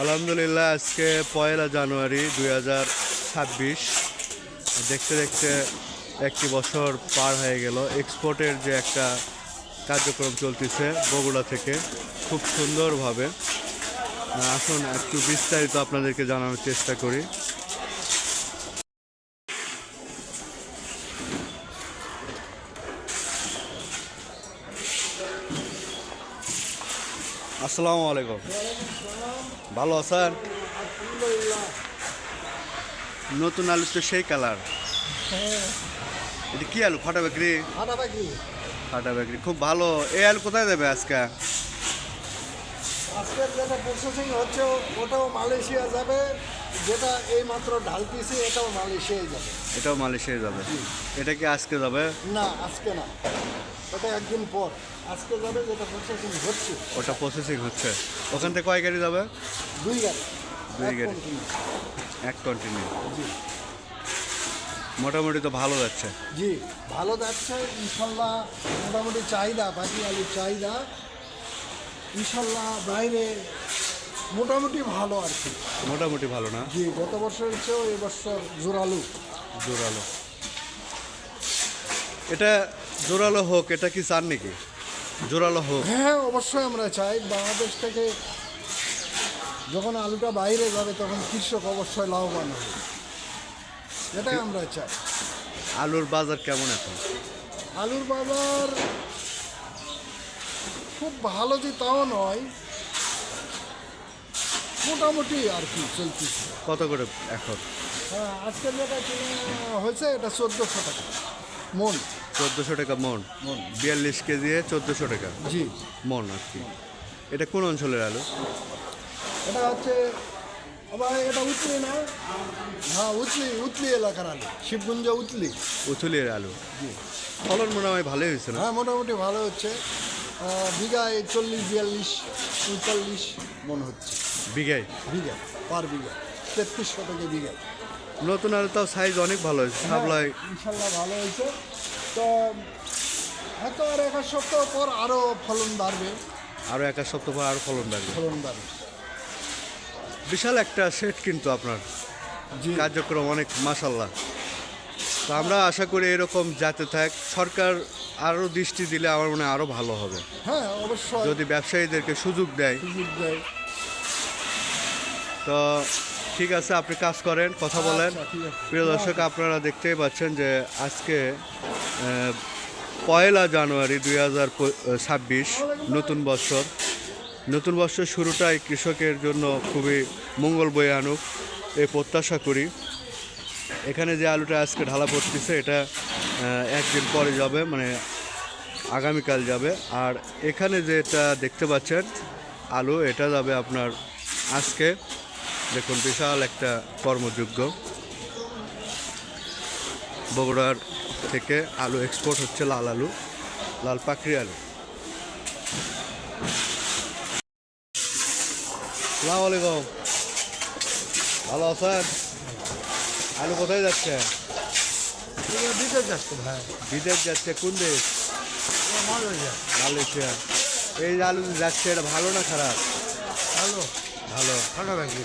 আলহামদুলিল্লাহ, আজকে পয়লা জানুয়ারি দুই হাজার ছাব্বিশ। দেখতে দেখতে একটি বছর পার হয়ে গেল। এক্সপোর্টের যে একটা কার্যক্রম চলতেছে বগুড়া থেকে, খুব সুন্দরভাবে। আসুন, একটু বিস্তারিত আপনাদেরকে জানানোর চেষ্টা করি। আসসালামু আলাইকুম। ভালো আছেন নতুন আলু তো সেই কালার। এটা কি আলু ফাটা বেকরি? ফাটা বেকরি। খুব ভালো। এই আলু কোথায় দেবে আজকে? আজকের যেটা প্রসেসিং হচ্ছে ওটাও মালয়েশিয়া যাবে। যেটা এই মাত্র ঢালতেছি এটাও মালয়েশিয়ায় যাবে। এটাও মালয়েশিয়া যাবে। এটা কি আজকে যাবে? না আজকে না। ওটা একদিন পর। আজকে যাবে যেটা প্রসেসিং হচ্ছে। ওটা প্রসেসিং হচ্ছে। ওখান থেকে কয় গাড়ি যাবে? দুই গাড়ি। দুই গাড়ি। এক কন্টিনিউ জি। মোটামুটি তো ভালো যাচ্ছে। জি ভালো যাচ্ছে। ইনশাল্লাহ মোটামুটি চাহিদা বাকি আলুর চাহিদা ইনশাল্লাহ বাইরে মোটামুটি ভালো আর কি। মোটামুটি ভালো না? জি গত বছরের চেয়েও এবছর জোরালু। জোরালো। এটা জোরালো হোক এটা কি চান নাকি? জোরালো হোক। হ্যাঁ অবশ্যই আমরা চাই। বাংলাদেশ থেকে যখন আলুটা বাইরে যাবে তখন কৃষক অবশ্যই লাভবান হবে। এটাই আমরা চাই। আলুর বাজার কেমন এখন? আলুর বাজার খুব ভালো যে তাও নয় মোটামুটি আর কি চলতেছে কত করে এখন? হ্যাঁ আজকের যেটা হয়েছে এটা চোদ্দোশো টাকা মন। চোদ্দোশো টাকা মন। মন। বিয়াল্লিশ কেজি চোদ্দোশো টাকা। জি। মন আর কি। এটা কোন অঞ্চলের আলু? এটা হচ্ছে আবার এটা উতলি না? হ্যাঁ উতলি উতলি এলাকার আলু। শিবগঞ্জ উতলি। উথুলির আলু। জি। ফলন হয় ভালোই হয়েছে না? হ্যাঁ মোটামুটি ভালো হচ্ছে। বিঘায় চল্লিশ বিয়াল্লিশ পঁয়তাল্লিশ মন হচ্ছে। বিঘায়? বিঘা পার বিঘা তেত্রিশ শতকে বিঘা নতুন আলু তাও সাইজ অনেক ভালো হয়েছে। সাবলাই ইনশাল্লাহ ভালো হয়েছে। তো হয়তো আর এক সপ্তাহ পর আরও ফলন বাড়বে। আরও এক সপ্তাহ পর আরও ফলন বাড়বে। ফলন বাড়বে। বিশাল একটা সেট কিন্তু আপনার। কার্যক্রম অনেক মাসাল্লাহ তো আমরা আশা করি এরকম যাতে থাক। সরকার আরও দৃষ্টি দিলে আমার মনে হয় আরও ভালো হবে। হ্যাঁ অবশ্যই। যদি ব্যবসায়ীদেরকে সুযোগ দেয়। সুযোগ দেয়। তো ঠিক আছে আপনি কাজ করেন কথা বলেন। আচ্ছা, আছে। প্রিয় দর্শক আপনারা দেখতেই পাচ্ছেন যে আজকে পয়লা জানুয়ারি দুই হাজার ছাব্বিশ নতুন বছর। নতুন বছর শুরুটাই কৃষকের জন্য খুবই মঙ্গল বয়ে আনুক এই প্রত্যাশা করি। এখানে যে আলুটা আজকে ঢালা পড়তেছে এটা একদিন পরে যাবে মানে আগামীকাল যাবে। আর এখানে যেটা দেখতে পাচ্ছেন আলু এটা যাবে আপনার আজকে। দেখুন বিশাল একটা কর্মযোগ্য। বগুড়ার থেকে আলু এক্সপোর্ট হচ্ছে লাল আলু লাল পাকড়ি আলু। সালাম আলাইকুম। ভালো আছেন? আলু কোথায় যাচ্ছে? দিতে যাচ্ছে ভাই। বিদেশ যাচ্ছে কোন দেশ? মালয়েশিয়া। এই যে আলু যাচ্ছে এটা ভালো না খারাপ? ভালো। ভালো। ঠান্ডা রাখবি